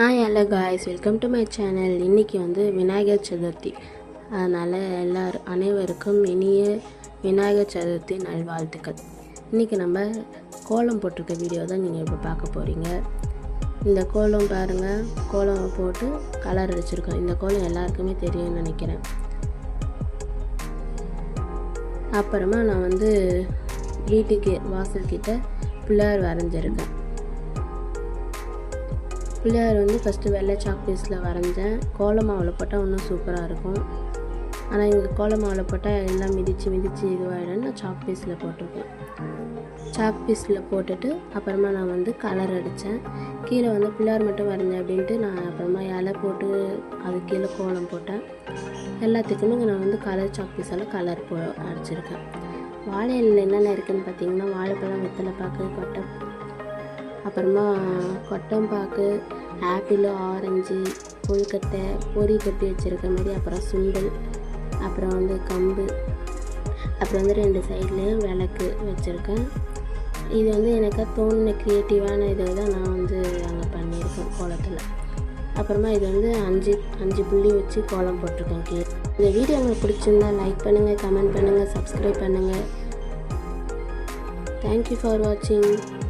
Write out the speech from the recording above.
Hi hello guys welcome to my channel இன்றைக்கி வந்து விநாயகர் சதுர்த்தி. அதனால் எல்லார் அனைவருக்கும் இனிய விநாயகர் சதுர்த்தி நல்வாழ்த்துக்கள். இன்றைக்கி நம்ம கோலம் போட்டிருக்க வீடியோ தான் நீங்கள் இப்போ பார்க்க போகிறீங்க இந்த கோலம் பாருங்கள் கோலம் போட்டு கலர் அடிச்சிருக்கோம். இந்த கோலம் எல்லாருக்குமே தெரியும்னு நினைக்கிறேன். அப்புறமா நான் வந்து வீட்டுக்கு வாசல்கிட்ட பிள்ளையார் வரைஞ்சிருக்கேன். பிள்ளையார் வந்து ஃபஸ்ட்டு வெள்ளை சாக் பீஸில் வரைஞ்சேன். கோல மாவில் போட்டால் இன்னும் சூப்பராக இருக்கும். ஆனால் இங்கே கோல மாவில் போட்டால் எல்லாம் மிதித்து மிதித்து இதுவாகிடும் நான் சாக் பீஸில் போட்டிருக்கேன். சாக் பீஸில் போட்டுட்டு அப்புறமா நான் வந்து கலர் அடித்தேன். கீழே வந்து பிள்ளையார் மட்டும் வரைஞ்சேன் அப்படின்ட்டு நான் அப்புறமா இலை போட்டு அது கீழே கோலம் போட்டேன். எல்லாத்துக்குமே நான் வந்து கலர் சாக் பீஸால் கலர் போ அடிச்சிருக்கேன். வாழை இலையில் என்னென்ன இருக்குதுன்னு பார்த்தீங்கன்னா வாழைப்பழம் வெத்தலை பாக்கு கொட்டை. அப்புறமா கொட்டம்பாக்கு ஆப்பிள் ஆரஞ்சு கொழுக்கட்டை பொரி கட்டி வச்சுருக்க மாதிரி அப்புறம் சுண்டல் அப்புறம் வந்து கம்பு அப்புறம் வந்து ரெண்டு சைட்லேயும் விளக்கு வச்சுருக்கேன். இது வந்து எனக்கு தோணுன க்ரியேட்டிவான இதை தான் நான் வந்து அங்கே பண்ணியிருக்கேன் கோலத்தில். அப்புறமா இது வந்து அஞ்சு அஞ்சு புள்ளி வச்சு கோலம் போட்டிருக்கேன் கீழே இந்த வீடியோ உங்களுக்கு பிடிச்சிருந்தா லைக் பண்ணுங்கள் கமெண்ட் பண்ணுங்கள் சப்ஸ்கிரைப் பண்ணுங்கள் தேங்க்யூ ஃபார் வாட்சிங்